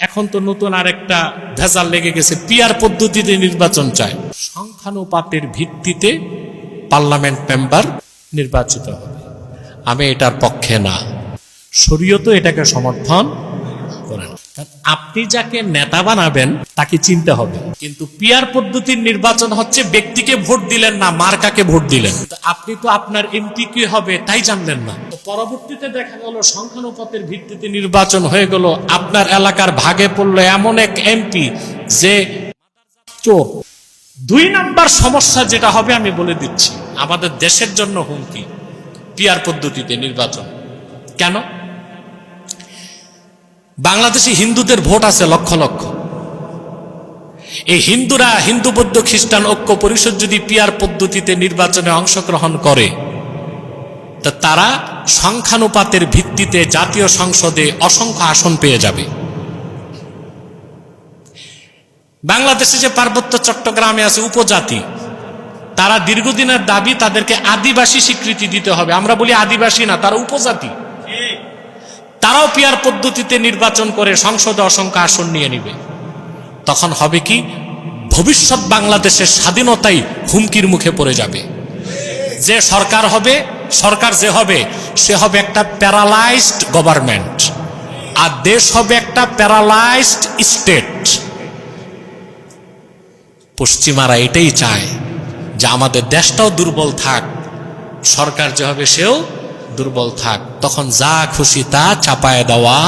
এখন তো নতুন আর একটা ভেজাল লেগে গেছে। পিয়ার পদ্ধতিতে নির্বাচন চায়। সংখ্যানুপাতের ভিত্তিতে পার্লামেন্ট মেম্বার নির্বাচিত হবে। আমি এটার পক্ষে না। শরীয়ত এটাকে সমর্থন করেন আপনি যাকে নেতা বানাবেন, তাকে চিনতে হবে। কিন্তু পিয়ার পদ্ধতির নির্বাচন হচ্ছে ব্যক্তিকে ভোট দিলেন না, মার্কাকে ভোট দিলেন। আপনি তো আপনার এমপি কি হবে, তাই জানলেন না। পরবর্তীতে দেখা গেল সংখ্যানুপাতের ভিত্তিতে নির্বাচন হয়ে গেল, আপনার এলাকার ভাগে পড়ল এমন এক এমপি যে চোর। দুই নাম্বার সমস্যা যেটা হবে আমি বলে দিচ্ছি, আমাদের দেশের জন্য হুমকি পিয়ার পদ্ধতিতে নির্বাচন। কেন? বাংলাদেশে হিন্দুদের ভোট আছে লক্ষ লক্ষ। এই হিন্দুরা হিন্দু বৌদ্ধ খ্রিস্টান ঐক্য পরিষদ যদি পিয়ার পদ্ধতিতে নির্বাচনে অংশগ্রহণ করে তা তারা সংখ্যানুপাতের ভিত্তিতে জাতীয় সংসদে অসংখ্য আসন পেয়ে যাবে। বাংলাদেশে যে পার্বত্য চট্টগ্রামে আছে উপজাতি তারা দীর্ঘদিনের দাবি তাদেরকে আদিবাসী স্বীকৃতি দিতে হবে। আমরা বলি আদিবাসী না তারা উপজাতি। তারাও পিয়ার পদ্ধতিতে নির্বাচন করে সংসদে অসংখ্য আসন নিয়ে নিবে। তখন হবে কি? ভবিষ্যৎ বাংলাদেশের স্বাধীনতাই হুমকির মুখে পড়ে যাবে। যে সরকার হবে, সরকার যে হবে, সে হবে একটা প্যারালাইজড গভর্নমেন্ট। আর দেশ হবে একটা প্যারালাইজড স্টেট। পশ্চিমারা এটাই চায় যে আমাদের দেশটাও দুর্বল থাক, সরকার যে হবে সেও দুর্বল থাক। তখন যা খুশি তা চাপায় দেওয়া